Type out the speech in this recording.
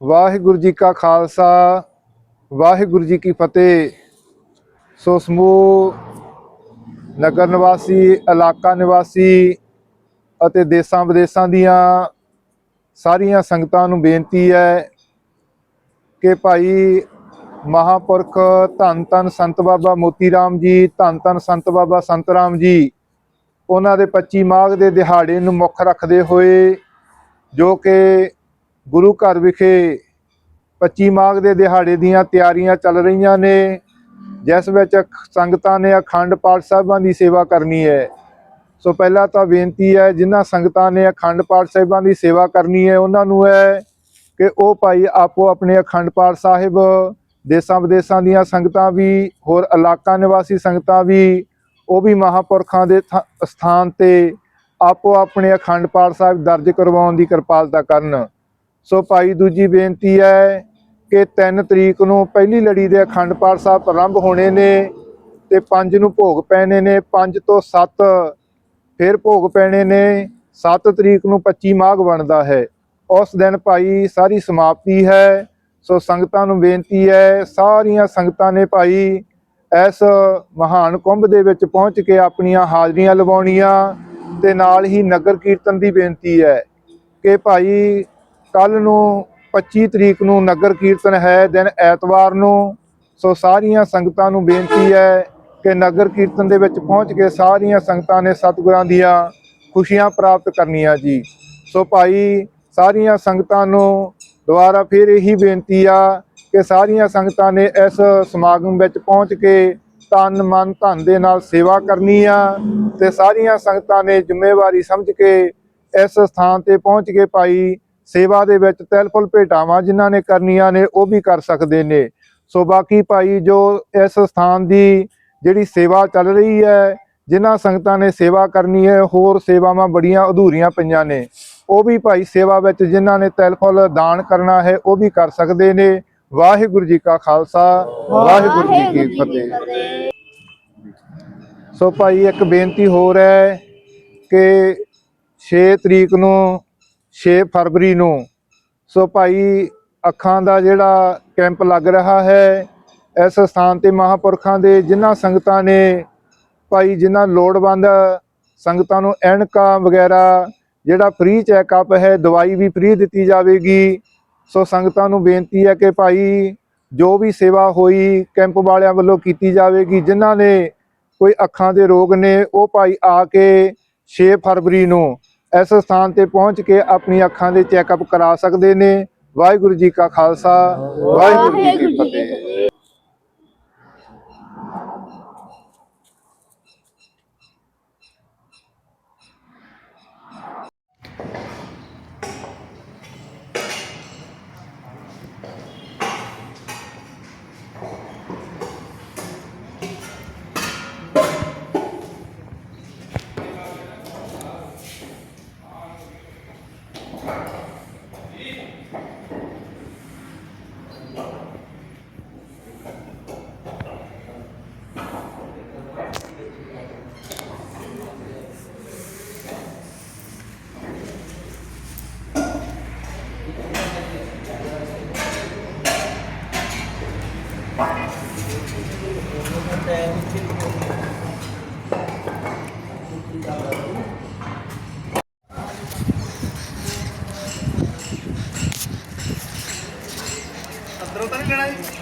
ਵਾਹਿਗੁਰੂ ਜੀ ਕਾ ਖਾਲਸਾ, ਵਾਹਿਗੁਰੂ ਜੀ ਕੀ ਫਤਿਹ। ਸੋ ਸਮੂਹ ਨਗਰ ਨਿਵਾਸੀ, ਇਲਾਕਾ ਨਿਵਾਸੀ ਅਤੇ ਦੇਸਾਂ ਵਿਦੇਸਾਂ ਦੀਆਂ ਸਾਰੀਆਂ ਸੰਗਤਾਂ ਨੂੰ ਬੇਨਤੀ ਹੈ ਕਿ ਭਾਈ ਮਹਾਪੁਰਖ ਧੰਨ ਧੰਨ ਸੰਤ ਬਾਬਾ ਮੋਤੀ ਰਾਮ ਜੀ, ਧੰਨ ਧੰਨ ਸੰਤ ਬਾਬਾ ਸੰਤ ਰਾਮ ਜੀ, ਉਹਨਾਂ ਦੇ 25 ਮਾਘ ਦੇ ਦਿਹਾੜੇ ਨੂੰ ਮੁੱਖ ਰੱਖਦੇ ਹੋਏ ਜੋ ਕਿ ਗੁਰੂ ਘਰ ਵਿਖੇ 25 ਮਾਘ ਦੇ ਦਿਹਾੜੇ ਦੀਆਂ ਤਿਆਰੀਆਂ ਚੱਲ ਰਹੀਆਂ ਨੇ, ਜਿਸ ਵਿੱਚ ਸੰਗਤਾਂ ਨੇ ਅਖੰਡ ਪਾਠ ਸਾਹਿਬਾਂ ਦੀ ਸੇਵਾ ਕਰਨੀ ਹੈ। ਸੋ ਪਹਿਲਾਂ ਤਾਂ ਬੇਨਤੀ ਹੈ, ਜਿਨ੍ਹਾਂ ਸੰਗਤਾਂ ਨੇ ਅਖੰਡ ਪਾਠ ਸਾਹਿਬਾਂ ਦੀ ਸੇਵਾ ਕਰਨੀ ਹੈ, ਉਹਨਾਂ ਨੂੰ ਹੈ ਕਿ ਉਹ ਭਾਈ ਆਪੋ ਆਪਣੇ ਅਖੰਡ ਪਾਠ ਸਾਹਿਬ, ਦੇਸਾਂ ਵਿਦੇਸਾਂ ਦੀਆਂ ਸੰਗਤਾਂ ਵੀ, ਹੋਰ ਇਲਾਕਾ ਨਿਵਾਸੀ ਸੰਗਤਾਂ ਵੀ, ਉਹ ਵੀ ਮਹਾਪੁਰਖਾਂ ਦੇ ਥ- ਸਥਾਨ ਤੇ ਆਪੋ ਆਪਣੇ ਅਖੰਡ ਪਾਠ ਸਾਹਿਬ ਦਰਜ ਕਰਵਾਉਣ ਦੀ ਕਿਰਪਾਲਤਾ ਕਰਨ। ਸੋ ਭਾਈ ਦੂਜੀ ਬੇਨਤੀ ਹੈ ਕਿ 3 ਤਰੀਕ ਨੂੰ ਪਹਿਲੀ ਲੜੀ ਦੇ ਅਖੰਡ ਪਾਠ ਸਾਹਿਬ ਪ੍ਰਾਰੰਭ ਹੋਣੇ ਨੇ ਤੇ 5 ਨੂੰ ਭੋਗ ਪੈਣੇ ਨੇ 5 ਤੋਂ 7 ਫਿਰ ਭੋਗ ਪੈਣੇ ਨੇ 7 ਤਰੀਕ ਨੂੰ 25 ਮਾਘ ਬਣਦਾ ਹੈ। ਉਸ ਦਿਨ ਭਾਈ ਸਾਰੀ ਸਮਾਪਤੀ ਹੈ। ਸੋ ਸੰਗਤਾਂ ਨੂੰ ਬੇਨਤੀ ਹੈ, ਸਾਰੀਆਂ ਸੰਗਤਾਂ ਨੇ ਭਾਈ ਇਸ ਮਹਾਨ ਕੁੰਭ ਦੇ ਵਿੱਚ ਪਹੁੰਚ ਕੇ ਆਪਣੀਆਂ ਹਾਜ਼ਰੀਆਂ ਲਵਾਉਣੀਆਂ ਤੇ ਨਾਲ ਹੀ ਨਗਰ ਕੀਰਤਨ ਦੀ ਬੇਨਤੀ ਹੈ ਕਿ ਭਾਈ ਕੱਲ ਨੂੰ 25 ਤਰੀਕ ਨੂੰ ਨਗਰ ਕੀਰਤਨ ਹੈ, ਦਿਨ ਐਤਵਾਰ ਨੂੰ। ਸੋ ਸਾਰੀਆਂ ਸੰਗਤਾਂ ਨੂੰ ਬੇਨਤੀ ਹੈ ਕਿ ਨਗਰ ਕੀਰਤਨ ਦੇ ਵਿੱਚ ਪਹੁੰਚ ਕੇ ਸਾਰੀਆਂ ਸੰਗਤਾਂ ਨੇ ਸਤਿਗੁਰਾਂ ਦੀਆਂ ਖੁਸ਼ੀਆਂ ਪ੍ਰਾਪਤ ਕਰਨੀਆਂ ਜੀ। ਸੋ ਭਾਈ, ਸਾਰੀਆਂ ਸੰਗਤਾਂ ਨੂੰ ਦੁਬਾਰਾ ਫਿਰ ਇਹੀ ਬੇਨਤੀ ਆ ਕਿ ਸਾਰੀਆਂ ਸੰਗਤਾਂ ਨੇ ਇਸ ਸਮਾਗਮ ਵਿੱਚ ਪਹੁੰਚ ਕੇ ਤਨ, ਮਨ, ਧਨ ਦੇ ਨਾਲ ਸੇਵਾ ਕਰਨੀ ਆ ਤੇ ਸਾਰੀਆਂ ਸੰਗਤਾਂ ਨੇ ਜ਼ਿੰਮੇਵਾਰੀ ਸਮਝ ਕੇ ਇਸ ਸਥਾਨ ਤੇ ਪਹੁੰਚ ਕੇ ਭਾਈ ਸੇਵਾ ਦੇ ਵਿੱਚ ਤਿਲਫੁਲ ਭੇਟਾਵਾਂ ਜਿਨ੍ਹਾਂ ਨੇ ਕਰਨੀਆਂ ਨੇ ਉਹ ਵੀ ਕਰ ਸਕਦੇ ਨੇ। ਸੋ ਬਾਕੀ ਭਾਈ ਜੋ ਇਸ ਸਥਾਨ ਦੀ ਜਿਹੜੀ ਸੇਵਾ ਚੱਲ ਰਹੀ ਹੈ ਜਿਨ੍ਹਾਂ ਸੰਗਤਾਂ ਨੇ ਸੇਵਾ ਕਰਨੀ ਹੈ ਹੋਰ ਸੇਵਾਵਾਂ ਬੜੀਆਂ ਅਧੂਰੀਆਂ ਪਈਆਂ ਨੇ। ਉਹ ਵੀ ਭਾਈ ਸੇਵਾ ਵਿੱਚ ਜਿਨ੍ਹਾਂ ਨੇ ਤਿਲਫੁਲ ਦਾਨ ਕਰਨਾ ਹੈ ਉਹ ਵੀ ਕਰ ਸਕਦੇ ਨੇ। ਵਾਹਿਗੁਰੂ ਜੀ ਕਾ ਖਾਲਸਾ ਵਾਹਿਗੁਰੂ ਜੀ ਕੀ ਫਤਿਹ। ਸੋ ਭਾਈ ਇੱਕ ਬੇਨਤੀ ਹੋਰ ਹੈ ਕਿ 6 ਤਰੀਕ ਨੂੰ 6 ਫਰਵਰੀ ਨੂੰ। ਸੋ ਭਾਈ, ਅੱਖਾਂ ਦਾ ਜਿਹੜਾ ਕੈਂਪ ਲੱਗ ਰਿਹਾ ਹੈ, ਇਸ ਸਥਾਨ ਤੇ ਮਹਾਪੁਰਖਾਂ ਦੇ ਜਿਨ੍ਹਾਂ ਸੰਗਤਾਂ ਨੇ ਭਾਈ ਜਿਨ੍ਹਾਂ ਲੋੜਵੰਦ ਸੰਗਤਾਂ ਨੂੰ ਐਨਕਾਂ ਵਗੈਰਾ, ਜਿਹੜਾ ਫ੍ਰੀ ਚੈੱਕਅਪ ਹੈ, ਦਵਾਈ ਵੀ ਫ੍ਰੀ ਦਿੱਤੀ ਜਾਵੇਗੀ। ਸੋ ਸੰਗਤਾਂ ਨੂੰ ਬੇਨਤੀ ਹੈ ਕਿ ਭਾਈ, ਜੋ ਵੀ ਸੇਵਾ ਹੋਈ ਕੈਂਪ ਵਾਲਿਆਂ ਵੱਲੋਂ ਕੀਤੀ ਜਾਵੇਗੀ, ਜਿਨ੍ਹਾਂ ਨੇ ਕੋਈ ਅੱਖਾਂ ਦੇ ਰੋਗ ਨੇ, ਉਹ ਭਾਈ ਆ ਕੇ 6 ਫਰਵਰੀ ਨੂੰ ਇਸ ਸਥਾਨ ਤੇ ਪਹੁੰਚ ਕੇ ਆਪਣੀ ਅੱਖਾਂ ਦੇ ਚੈੱਕਅਪ ਕਰਾ ਸਕਦੇ ਨੇ। ਵਾਹਿਗੁਰੂ ਜੀ ਕਾ ਖਾਲਸਾ ਵਾਹਿਗੁਰੂ ਜੀ ਕੀ ਫਤਿਹ। ਅੰਦਰੋਂ ਤਾਂ ਨਹੀਂ ਲੈਣਾ ਜੀ